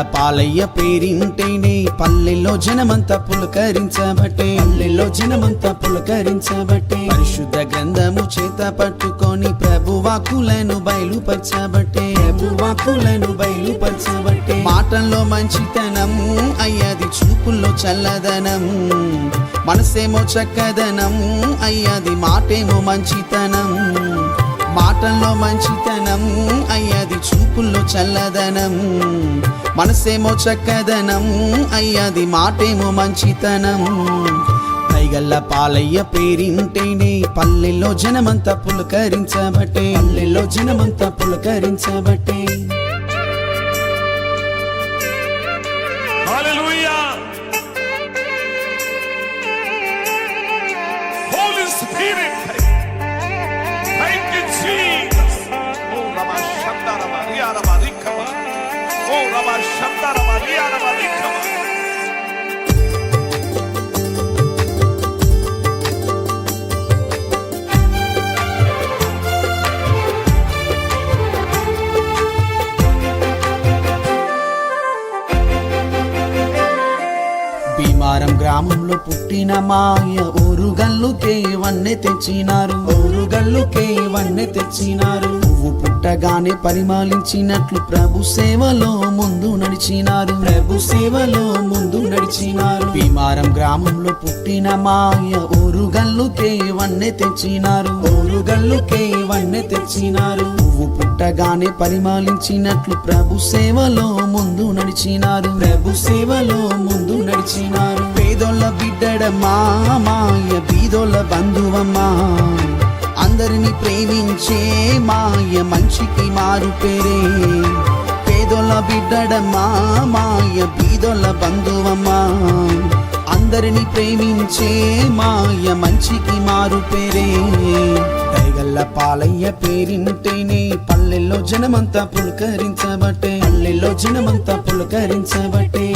పాలయ్య పేరింటేనే పల్లెల్లో జనమంతా పులకరించబట్టే పల్లెల్లో జనమంతా పులకరించబట్టే పరిశుద్ధ గ్రంథము చేత పట్టుకొని ప్రభు వాక్కులను బయలుపరచబట్టే ప్రభు వాక్కులను బయలుపరచబట్టే. మాటల్లో మంచితనము అయ్యాది చూపుల్లో చల్లదనము మనసేమో చక్కదనము అయ్యాది మాటేమో మంచితనము మాటల్లో మంచితనం అయ్యది చూపుల్లో చల్లదనం. మనసేమో చక్కదనం అయ్యది మాటేమో మంచితనం. పైగల్ల పాలయ్య పేరింటేనే పల్లెల్లో జనమంతా పులకరించబట్టే పల్లెల్లో జనమంతా పులకరించబట్టే. భీమారం గ్రామంలో పుట్టిన మాయ ఊరుగల్లుకే వన్నె తెచ్చినారు. ఊరుగల్లుకే వన్నె తెచ్చినారు. నువ్వు పుట్టగానే పరిమాలించినట్లు ప్రభు సేవలో ముందు నడిచినారు. ప్రభు సేవలో ముందు నడిచినారు. భీమారం గ్రామంలో పుట్టిన మాయ ఊరుగల్లుకే వన్నె తెచ్చినారు. ఊరుగల్లుకే వన్నె తెచ్చినారు. పువ్వు పరిమాలించినట్లు ప్రభు సేవలో ముందు నడిచినారు. ప్రభు సేవలో ముందు నడిచినారు. పేదోళ్ళ బిడ్డడమ్మా మాయ బీదోళ్ళ బంధువమ్మా. అందరిని ప్రేమించే మాయ మంచికి మారు పేరే. పేదోళ్ళ బిడ్డడమ్మా మాయ బీదోళ్ళ బంధువమ్మా. అందరిని ప్రేమించే మాయ మంచికి మారు పేరే. దయగల్ల పాలయ్య పేరింటేనే పల్లెల్లో జనమంతా పులకరించబట్టే పల్లెల్లో జనమంతా పులకరించబట్టే.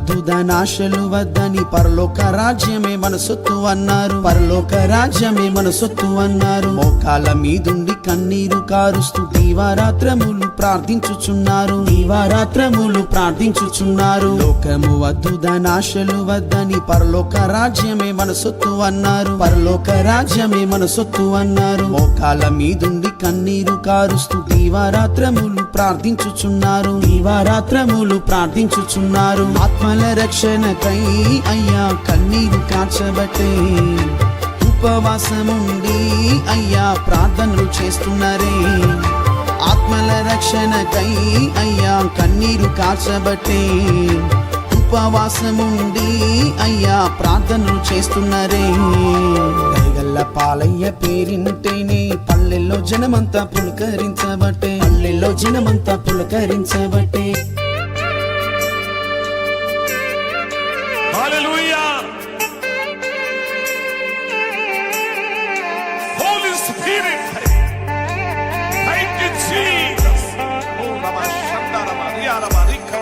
వద్దు ధనాశలు వద్దని పరలోక రాజ్యమే మన సొత్తు అన్నారు. పరలోక రాజ్యమే మన సొత్తు అన్నారు. మోకాల మీదుండి కన్నీరు కారుస్తూ దీవారాత్రములు ప్రార్థించుచున్నారు. దీవారాత్రములు ప్రార్థించుచున్నారు. లోకము వద్దు ధనాశలు వద్దని పరలోక రాజ్యమే మన సొత్తు అన్నారు. పరలోక రాజ్యమే మన సొత్తు అన్నారు. మోకాల మీదుండి కన్నీరు కారుస్తూ దీవారాత్రములు ప్రార్థించుచున్నారు. దీవారాత్రములు ప్రార్థించుచున్నారు. ఆత్మల రక్షణకై అయ్యా కన్నీరు కాచబట్టే ఉపవాసముండి అయ్యా ప్రార్థనలు చేస్తున్నారే. ఆత్మల రక్షణకై అయ్యా కన్నీరు కాచబట్టే ఉపవాసముండి అయ్యా ప్రార్థనలు చేస్తున్నారే. దయగల్ల పాలయ్య పేరింటేనే పల్లెల్లో జనమంతా పులకరించబట్టే. పల్లెల్లో జనమంతా పులకరించబట్టే. Holy Spirit.